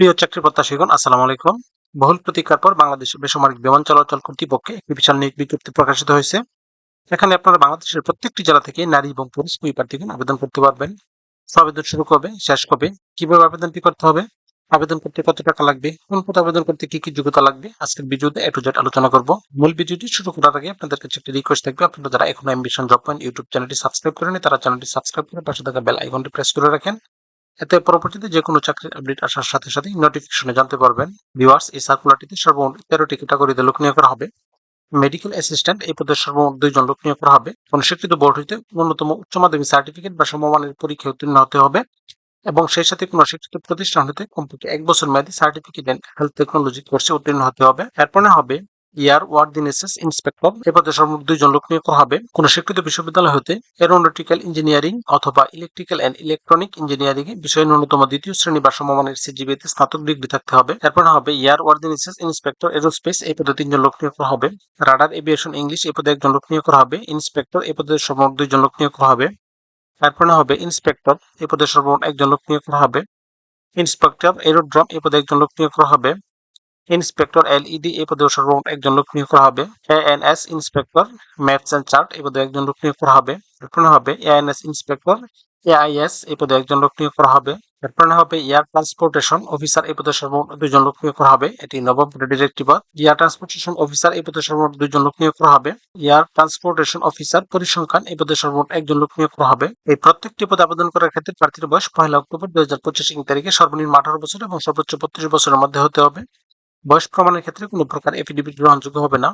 প্রিয় চাকরি প্রত্যাশীগণ, আসসালামু আলাইকুম। বহুল প্রতীক্ষার পর বাংলাদেশের বেসামরিক বিমান চলাচল কর্তৃপক্ষে একটি বিশাল নিয়োগ বিজ্ঞপ্তি প্রকাশিত হয়েছে। এখানে আপনারা বাংলাদেশের প্রত্যেকটি জেলা থেকে নারী এবং পুরুষ দুই প্রার্থীগণ আবেদন করতে পারবেন। আবেদন শুরু কবে, শেষ কবে, কীভাবে আবেদনটি করতে হবে, আবেদন করতে কত টাকা লাগবে, কোন পথে আবেদন করতে কি কি যোগ্যতা লাগবে, আজকের ভিডিওতে এ টু জেড আলোচনা করব। মূল ভিডিওটি শুরু করার আগে আপনাদের কাছে একটি রিকোয়েস্ট থাকবে, আপনারা যারা এখনও অ্যাম্বিশন জব পয়েন্ট ইউটিউব চ্যানেলটি সাবস্ক্রাইব করেনি তারা চ্যানেলটি সাবস্ক্রাইব করে পাশে থাকা বেল আইকনটি প্রেস করে রাখেন। এতে পরবর্তীতে যে কোনো চাকরির আপডেট আসার সাথে সাথে নোটিফিকেশনে জানতে পারবেন। ভিউয়ার্স এই সার্কুলারটিতে সর্বমোট তেরোটি ক্যাটাগরিতে লোক নিয়োগ করা হবে। মেডিকেল অ্যাসিস্ট্যান্ট এই পদে সর্বমোট দুইজন লোক নিয়োগ করা হবে। অনুস্বীকৃত বোর্ড হইতে ন্যূনতম উচ্চ মাধ্যমিক সার্টিফিকেট বা সমমানের পরীক্ষায় উত্তীর্ণ হতে হবে এবং সেই সাথে কোনো শিক্ষিত প্রতিষ্ঠান হতে কমপক্ষে এক বছর মেয়াদী সার্টিফিকেট এন্ড হেলথ টেকনোলজি কোর্সে উত্তীর্ণ হতে হবে। এরপরে হবে ইয়ার ওয়ার্ডিনেসেস ইন্সপেক্টর এ পদে সর্বমোট দুইজন লোক নিয়োগ করা হবে। কোন স্বীকৃত বিশ্ববিদ্যালয় হতে এরোনটিক্যাল ইঞ্জিনিয়ারিং অথবা ইলেকট্রিক্যাল এন্ড ইলেকট্রনিক ইঞ্জিনিয়ারিং এ বিষয়ে ন্যূনতম দ্বিতীয় শ্রেণি বা সমমানের সিজিবিতে স্নাতক ডিগ্রি থাকতে হবে। এরপর হবে ইয়ার ওয়ার্ডিনেসেস ইন্সপেক্টর এরোস্পেস এই পদে তিনজন লোক নিয়োগ করা হবে। রাডার এভিয়েশন ইংলিশ এই পদে একজন লোক নিয়োগ করা হবে। ইন্সপেক্টর এই পদে সর্বমোট দুইজন লোক নিয়োগ করা হবে। তারপরে হবে ইন্সপেক্টর এই পদে সর্বমোট একজন লোক নিয়োগ করা হবে। ইন্সপেক্টর, এরোড্রম এই পদে একজন লোক নিয়োগ করা হবে। ইন্সপেক্টর এলইডি, এই পদে সর্বমোট একজন লোক নিয়োগ করা হবে। ANS inspector maps and chart, এই পদে একজন লোক নিয়োগ করা হবে। এরপরে হবে এআইএনএস ইন্সপেক্টর এআইএস এই পদে একজন লোক নিয়োগ করা হবে। এরপরে হবে এয়ার ট্রান্সপোর্টেশন অফিসার, এই পদে সর্বমোট দুইজন লোক নিয়োগ করা হবে। এটি নবম ডিরেক্টিভ। এয়ার ট্রান্সপোর্টেশন অফিসার, এই পদে সর্বমোট দুইজন লোক নিয়োগ করা হবে। এয়ার ট্রান্সপোর্টেশন অফিসার পরিসংখ্যান, এই পদে সর্বমোট একজন লোক নিয়োগ করা হবে। এই প্রত্যেকটি পদে আবেদন করার ক্ষেত্রে প্রার্থীর বয়স পয়লা অক্টোবর দুই হাজার পঁচিশ তারিখে সর্বনিম্ন আঠারো বছর এবং সর্বোচ্চ বত্রিশ বছরের মধ্যে হতে হবে। বয়স প্রমাণের ক্ষেত্রে কোনো প্রকার এফিডেভিট গ্রহণযোগ্য হবে না।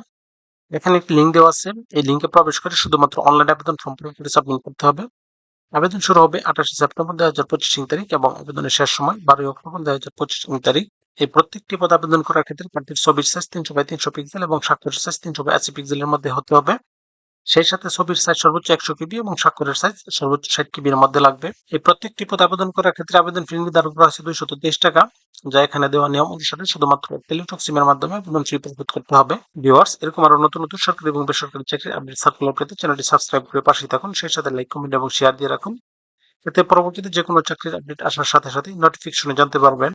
এখানে একটি লিঙ্ক দেওয়া আছে। এই লিঙ্কে প্রবেশ করে শুধুমাত্র অনলাইন আবেদন ফর্ম করে সাবমিট করতে হবে। আবেদন শুরু হবে আঠাশে সেপ্টেম্বর দুই হাজার পঁচিশ তারিখ এবং আবেদনের শেষ সময় বারোই অক্টোবর দুই হাজার পঁচিশ তারিখ। এই প্রত্যেকটি পদ আবেদন করার ক্ষেত্রে প্রার্থীর ছবির সাইজ তিনশো বাই তিনশো পিক্সেল এবং স্বাক্ষরের সাইজ তিনশো বাই আশি পিক্সেলের মধ্যে হতে হবে। সেই সাথে ছবির সাইজ সর্বোচ্চ একশো কিবি এবং স্বাক্ষরের সাইজ সর্বোচ্চ ষাট কিবির মধ্যে লাগবে। এই প্রত্যেকটি পদ আবেদন করার ক্ষেত্রে আবেদন ফি নির্ধারণ করা আছে দুইশত তেইশ টাকা, যা এখানে দেওয়া নিয়ম অনুসারে শুধুমাত্র টেলিটক সিমের মাধ্যমে আবেদন ফি পরিশোধ করতে হবে। ভিউয়ার্স এরকম আরও নতুন নতুন সরকারি এবং বেসরকারি চাকরির আপডেট সার্কুলার পেতে চ্যানেলটি সাবস্ক্রাইব করে পাশে থাকুন। সেই সাথে লাইক কমেন্ট এবং শেয়ার দিয়ে রাখুন। এতে পরবর্তীতে যে কোনো চাকরির আপডেট আসার সাথে সাথে নোটিফিকেশনে জানতে পারবেন।